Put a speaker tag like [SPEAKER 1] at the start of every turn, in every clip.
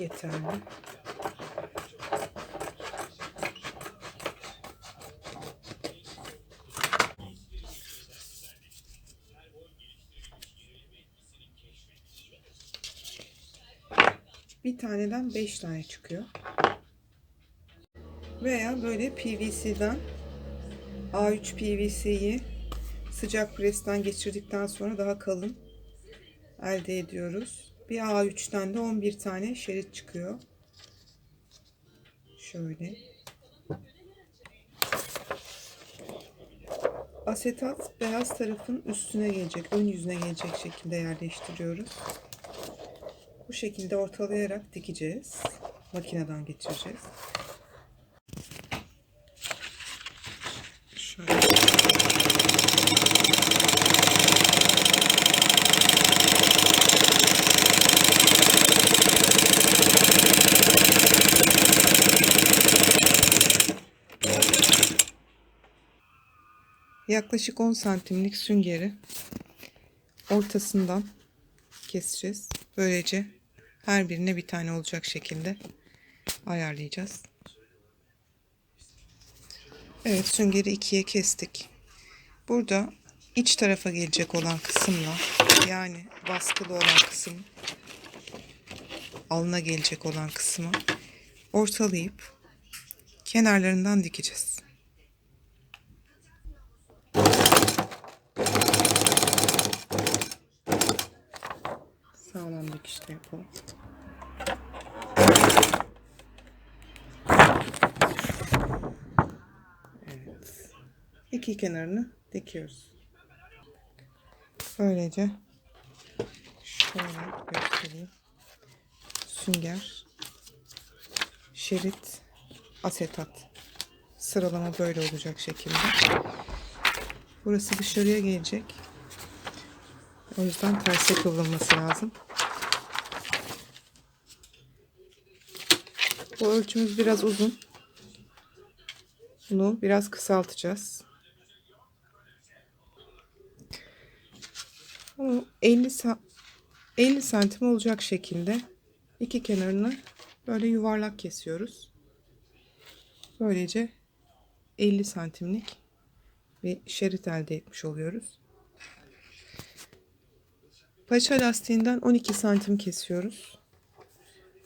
[SPEAKER 1] yeterli. Bir taneden 5 tane çıkıyor. Veya böyle PVC'den A3 PVC'yi sıcak presten geçirdikten sonra daha kalın elde ediyoruz. Bir A3'ten de 11 tane şerit çıkıyor. Şöyle. Asetat beyaz tarafın üstüne gelecek, ön yüzüne gelecek şekilde yerleştiriyoruz. Bu şekilde ortalayarak dikeceğiz. Makineden geçireceğiz. Yaklaşık 10 santimlik süngeri ortasından keseceğiz. Böylece her birine bir tane olacak şekilde ayarlayacağız. Evet süngeri ikiye kestik. Burada iç tarafa gelecek olan kısımla yani baskılı olan kısım alına gelecek olan kısmı ortalayıp kenarlarından dikeceğiz. Sağlam dikişte yapalım. Evet. İki kenarını dikiyoruz. Böylece şöyle göstereyim. Sünger, şerit, asetat. Sıralama böyle olacak şekilde. Burası dışarıya gelecek. O yüzden terse kıvrılması lazım. Bu ölçümüz biraz uzun. Bunu biraz kısaltacağız. Bunu 50 sa- 50 santim olacak şekilde iki kenarını böyle yuvarlak kesiyoruz. Böylece 50 santimlik bir şerit elde etmiş oluyoruz. Paça lastiğinden 12 santim kesiyoruz.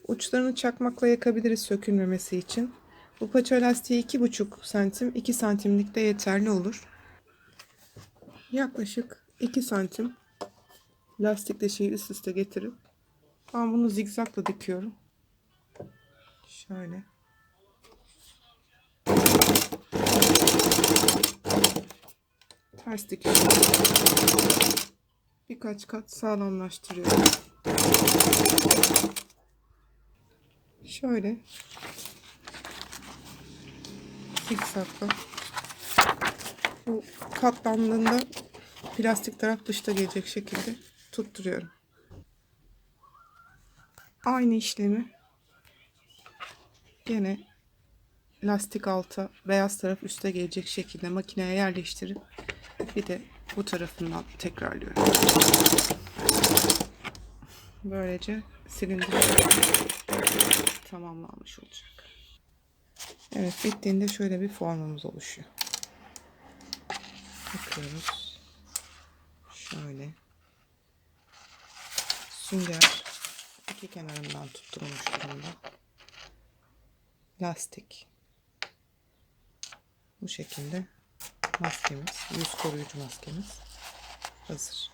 [SPEAKER 1] Uçlarını çakmakla yakabiliriz sökülmemesi için. Bu paça lastiği 2,5 santim, 2 santimlik de yeterli olur. Yaklaşık 2 santim lastikle şeyi üst üste getirip ben bunu zigzagla dikiyorum. Şöyle. Ters dikiş. Birkaç kat sağlamlaştırıyorum. Şöyle zikzakla bu katlandığında plastik taraf dışta gelecek şekilde tutturuyorum. Aynı işlemi gene lastik alta beyaz taraf üste gelecek şekilde makineye yerleştirip bir de bu tarafından tekrarlıyorum. Böylece silindir tamamlanmış olacak. Evet bittiğinde şöyle bir formumuz oluşuyor. Bakıyoruz. Şöyle. Sünger iki kenarından tutturulmuş durumda. Lastik. Bu şekilde maskemiz, yüz koruyucu maskemiz hazır.